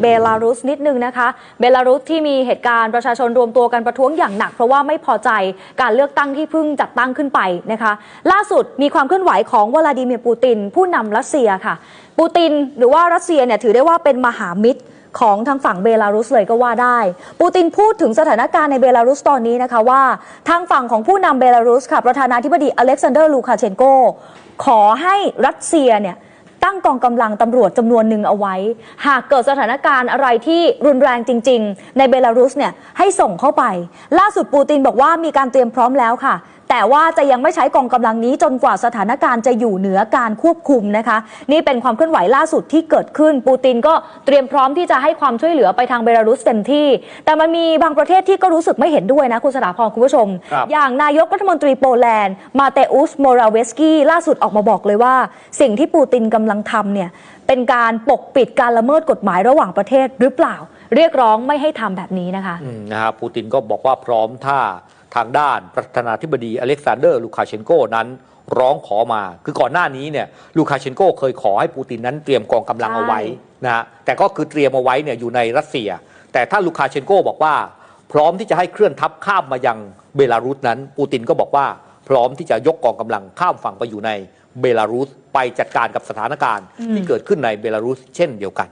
เบลารุสนิดนึงนะคะ เบลารุสที่มีเหตุการณ์ประชาชนรวมตัวกันประท้วงอย่างหนัก เพราะว่าไม่พอใจการเลือกตั้งที่เพิ่งจัดตั้งขึ้นไปนะคะ ล่าสุดมีความเคลื่อนไหวของวลาดิเมียร์ปูติน ผู้นำรัสเซียค่ะ ปูตินหรือว่ารัสเซียเนี่ยถือได้ว่าเป็นมหามิตรของทางฝั่งเบลารุสเลยก็ว่าได้ ปูตินพูดถึงสถานการณ์ในเบลารุสตอนนี้นะคะว่า ทางฝั่งของผู้นำเบลารุสค่ะประธานาธิบดีอเล็กซานเดอร์ลูคาเชนโกขอให้รัสเซียเนี่ย ตั้งกองกำลังตำรวจจำนวนหนึ่งเอาไว้ หากเกิดสถานการณ์อะไรที่รุนแรงจริง ๆ ในเบลารุสเนี่ยให้ส่งเข้าไป ล่าสุดปูตินบอกว่ามีการเตรียมพร้อมแล้วค่ะ แต่ว่าจะยังไม่ใช้กองกำลังนี้จนกว่าสถานการณ์จะอยู่เหนือการควบคุมนะคะ นี่เป็นความเคลื่อนไหวล่าสุดที่เกิดขึ้น ปูตินก็เตรียมพร้อมที่จะให้ความช่วยเหลือไปทางเบลารุสเต็มที่ แต่มันมีบางประเทศที่ก็รู้สึกไม่เห็นด้วยนะคุณสถาพรคุณผู้ชมครับอย่างนายกรัฐมนตรีโปแลนด์มาเตอุสโมราเวสกี้ล่าสุดออกมาบอกเลยว่า สิ่งที่ปูตินกำลังทำเนี่ยเป็นการปกปิดการละเมิดกฎหมายระหว่างประเทศหรือเปล่า เรียกร้องไม่ให้ทำแบบนี้นะคะอืมนะครับปูตินก็บอกว่าพร้อมถ้าทางด้านประธานาธิบดีอเล็กซานเดอร์ลูคาเชนโกนั้นร้องขอมา คือก่อนหน้านี้เนี่ยลูคาเชนโกเคยขอให้ปูตินนั้นเตรียมกองกำลังเอาไว้นะฮะแต่ก็คือเตรียมเอาไว้เนี่ยอยู่ในรัสเซีย แต่ถ้าลูคาเชนโกบอกว่า พร้อมที่จะให้เคลื่อนทัพข้ามมายังเบลารุสนั้น ปูตินก็บอกว่าพร้อมที่จะยกกองกำลังข้ามฝั่งไปอยู่ในเบลารุสไปจัดการกับสถานการณ์ที่เกิดขึ้นในเบลารุสเช่นเดียวกัน